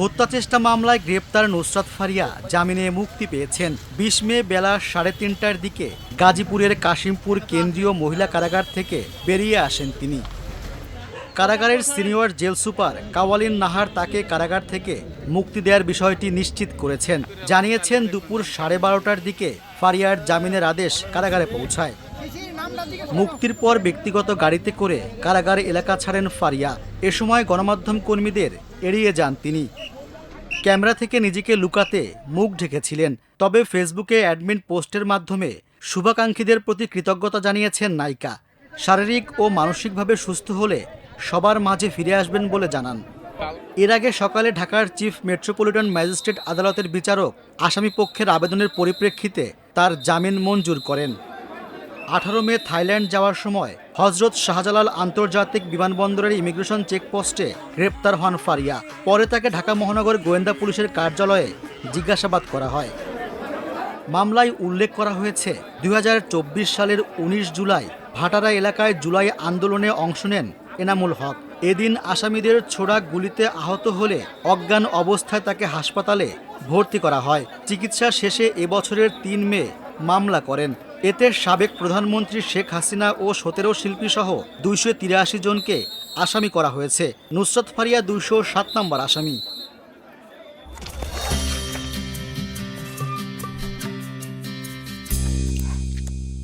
হত্যা চেষ্টা মামলায় গ্রেপ্তার নুসরাত ফারিয়া, জামিনে মুক্তি পেয়েছেন। বিশ মে বেলা সাড়ে তিনটার দিকে গাজীপুরের কাশিমপুর কেন্দ্রীয় মহিলা কারাগার থেকে বেরিয়ে আসেন তিনি। কারাগারের senior jail super Kawalin Nahar তাকে কারাগার থেকে মুক্তি দেওয়ার বিষয়টি নিশ্চিত করেছেন। জানিয়েছেন, দুপুর সাড়ে বারোটার দিকে ফারিয়ার জামিনের আদেশ কারাগারে পৌঁছায়। মুক্তির পর ব্যক্তিগত গাড়িতে করে কারাগার এলাকা ছাড়েন ফারিয়া। এ সময় গণমাধ্যম কর্মীদের এড়িয়ে যান তিনি। ক্যামেরা থেকে নিজেকে লুকাতে মুখ ঢেকেছিলেন, তবে ফেসবুকে অ্যাডমিন পোস্টের মাধ্যমে শুভাকাঙ্ক্ষীদের প্রতি কৃতজ্ঞতা জানিয়েছেন নায়িকা। শারীরিক ও মানসিকভাবে সুস্থ হলে সবার মাঝে ফিরে আসবেন বলে জানান। এর আগে সকালে ঢাকার চিফ মেট্রোপলিটন ম্যাজিস্ট্রেট আদালতের বিচারক আসামি পক্ষের আবেদনের পরিপ্রেক্ষিতে তার জামিন মঞ্জুর করেন। আঠারো মে থাইল্যান্ড যাওয়ার সময় হজরত শাহজালাল আন্তর্জাতিক বিমানবন্দরের ইমিগ্রেশন চেকপোস্টে গ্রেপ্তার হন ফারিয়া। পরে তাকে ঢাকা মহানগর গোয়েন্দা পুলিশের কার্যালয়ে জিজ্ঞাসাবাদ করা হয়। মামলায় উল্লেখ করা হয়েছে, দুই হাজার চব্বিশ সালের ১৯ জুলাই ভাটারা এলাকায় জুলাই আন্দোলনে অংশ নেন এনামুল হক। এদিন আসামিদের ছোড়া গুলিতে আহত হলে অজ্ঞান অবস্থায় তাকে হাসপাতালে ভর্তি করা হয়। চিকিৎসা শেষে এবছরের তিন মে মামলা করেন। এতে সাবেক প্রধানমন্ত্রী শেখ হাসিনা ও সতেরো শিল্পী সহ দুইশো তিরাশি জনকে আসামি করা হয়েছে। নুসরত ফারিয়া দুইশো সাত নম্বর আসামি।